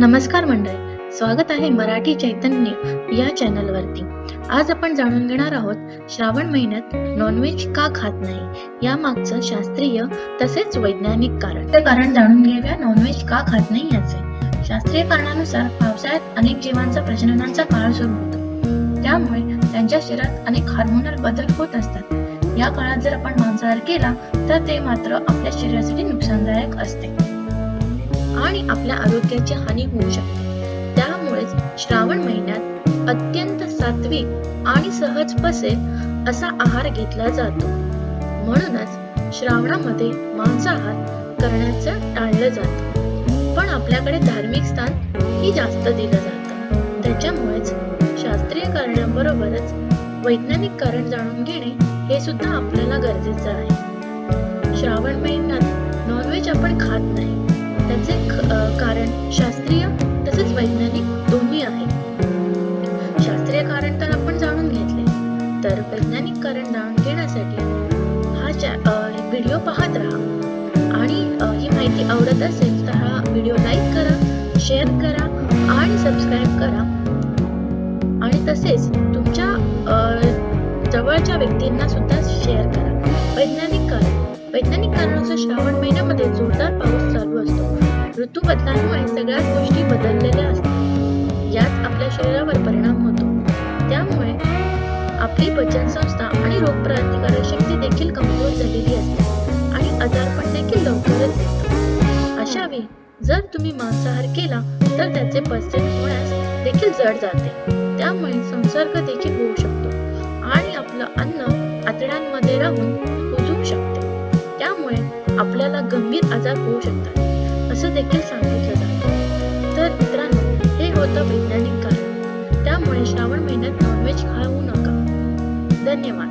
नमस्कार मंडळी स्वागत आहे मराठी चैतन्य या चॅनलवरती. आज आपण जाणून घेणार आहोत श्रावण महिन्यात नॉनव्हेज का खात नाही? या मागचं शास्त्रीय तसेच वैज्ञानिक कारण. ते कारण जाणून घेऊया नॉनव्हेज का खात नाही याचे. शास्त्रीय कारणानुसार पावसाळ्यात अनेक जीवांचा प्रजननाचा काळ सुरू होतो. त्यामुळे त्यांच्या शरीरात अनेक हार्मोनल बदल होत असतात. या काळात जर आपण मांसाहार केला तर ते मात्र आपल्या शरीरासाठी नुकसानदायक असते. आणि आपल्या आरोग्याची हानी होऊ शकते. त्यामुळेच श्रावण महिन्यात अत्यंत सात्विक आणि सहज पसेल असा आहार घेतला जातो. म्हणूनच श्रावणामध्ये मांसाहार करण्याचं टाळलं जातं. पण आपल्याकडे धार्मिक स्थान ही जास्त दिलं जातं. त्याच्यामुळेच शास्त्रीय कारणाबरोबरच वैज्ञानिक कारण जाणून घेणे हे सुद्धा आपल्याला गरजेचं आहे. श्रावण महिन्यात नॉनव्हेज आपण खात नाही. त्याचे कारण शास्त्रीय तसेच वैज्ञानिक दोन्ही आहे शास्त्रीय कारण तर आपण जाणून घेतले तर वैज्ञानिक कारण जाणून घेण्यासाठी हा चॅ- व्हिडिओ पाहत राहा. आणि ही माहिती आवडत असेल तर हा व्हिडिओ लाईक करा शेअर करा आणि सबस्क्राईब करा. आणि तसेच तुमच्या जवळच्या व्यक्तींना सुद्धा शेअर करा. वैज्ञानिक कारण वैज्ञानिक कारणाचा श्रावण महिन्यामध्ये जोरदार पाऊस चालू ऋतू बदलांमुळे सगळ्याच गोष्टी बदललेल्या असतात यात आपल्या शरीरावर परिणाम होतो. त्यामुळे आपली पचन संस्था आणि रोगप्रतिकारक शक्ती देखील कमजोर झालेली असते आणि आजारपण देखील लवकरच येतो अशा वेळी जर तुम्ही मांसाहार केला तर त्याचे पचन होण्यास देखील जड जाते. त्यामुळे संसर्ग देखील होऊ शकतो आणि आपलं अन्न आतड्यांमध्ये राहून कुजू शकते. त्यामुळे आपल्याला गंभीर आजार होऊ शकतात. असं देखील सांगितलं जातं. तर मित्रांनो हे होतं वैज्ञानिक कारण. त्यामुळे श्रावण महिन्यात नॉनव्हेज खाऊ नका. धन्यवाद.